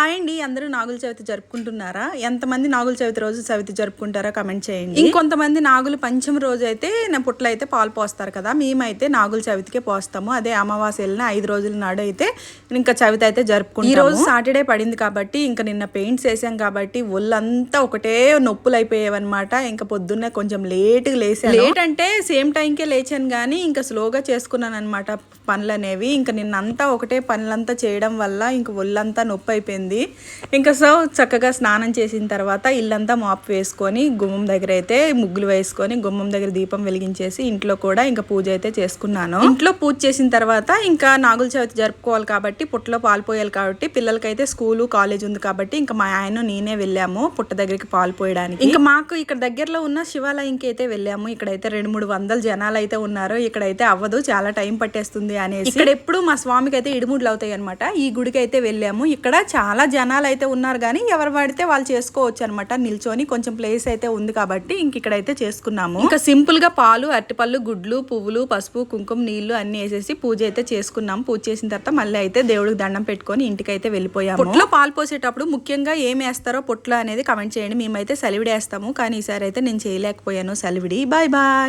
Hi అండి అందరూ నాగుల చవితి జరుపుకుంటున్నారా? ఎంతమంది నాగుల చవితి రోజు చవితి జరుపుకుంటారో? కమెంట్ చేయండి. ఇంకొంతమంది నాగుల పంచమ రోజు అయితే నా పుట్ల అయితే పాలు పోస్తారు కదా మేమైతే నాగుల చవితికే పోస్తాము. అదే అమావాస్య వెళ్ళిన ఐదు రోజుల నాడు అయితే ఇంకా చవితి అయితే జరుపుకుంటాము. ఈ రోజు సాటర్డే పడింది కాబట్టి ఇంకా నిన్న పెయింట్స్ వేసాం కాబట్టి ఒళ్ళంతా ఒకటే నొప్పులు అయిపోయేవన్నమాట ఇంకా పొద్దున్నే కొంచెం లేట్గా లేసాను లేట్ అంటే సేమ్ టైంకే లేచాను కానీ ఇంకా స్లోగా చేసుకున్నాను అనమాట పనులు అనేవి ఇంకా నిన్నంతా ఒకటే పనులంతా చేయడం వల్ల ఇంకా ఒళ్ళంతా నొప్పి అయిపోయింది ఇంకా సో చక్కగా స్నానం చేసిన తర్వాత ఇల్లంతా మాప్ వేసుకొని గుమ్మం దగ్గర అయితే ముగ్గులు వేసుకొని గుమ్మం దగ్గర దీపం వెలిగించేసి ఇంట్లో కూడా ఇంకా పూజ అయితే చేసుకున్నాను. ఇంట్లో పూజ చేసిన తర్వాత ఇంకా నాగుల చవితి జరుపుకోవాలి కాబట్టి పుట్టలో పాలు పోయాలి కాబట్టి పిల్లలకైతే స్కూలు కాలేజ్ ఉంది కాబట్టి ఇంకా మా ఆయన నేనే వెళ్ళాము పుట్ట దగ్గరికి పాలు పోయడానికి. ఇంకా మాకు ఇక్కడ దగ్గరలో ఉన్న శివాలయంకి అయితే వెళ్ళాము. ఇక్కడైతే రెండు మూడు వందల జనాలు అయితే ఉన్నారు. ఇక్కడైతే అవ్వదు చాలా టైం పట్టేస్తుంది అనేసి. ఇక్కడ ఎప్పుడు మా స్వామికి అయితే ఇడుముడ్లు అవుతాయి అనమాట ఈ గుడికి అయితే వెళ్ళాము. ఇక్కడ చాలా జనాలు అయితే ఉన్నారు కానీ ఎవరు పడితే వాళ్ళు చేసుకోవచ్చు అనమాట నిల్చొని కొంచెం ప్లేస్ అయితే ఉంది కాబట్టి ఇంక ఇక్కడైతే చేసుకున్నాము. ఇంకా సింపుల్గా పాలు అరటిపళ్ళు గుడ్లు పువ్వులు పసుపు కుంకుమ నీళ్ళు అన్ని వేసేసి పూజ అయితే చేసుకున్నాం పూజ చేసిన తర్వాత మళ్ళీ అయితే దేవుడికి దండం పెట్టుకొని ఇంటికి అయితే వెళ్ళిపోయాము. పొట్లో పాలు పోసేటప్పుడు ముఖ్యంగా ఏం వేస్తారో పొట్లో అనేది కమెంట్ చేయండి. మేమైతే సలివిడి వేస్తాము. కానీ ఈసారి అయితే నేను చేయలేకపోయాను సలివిడి. Bye bye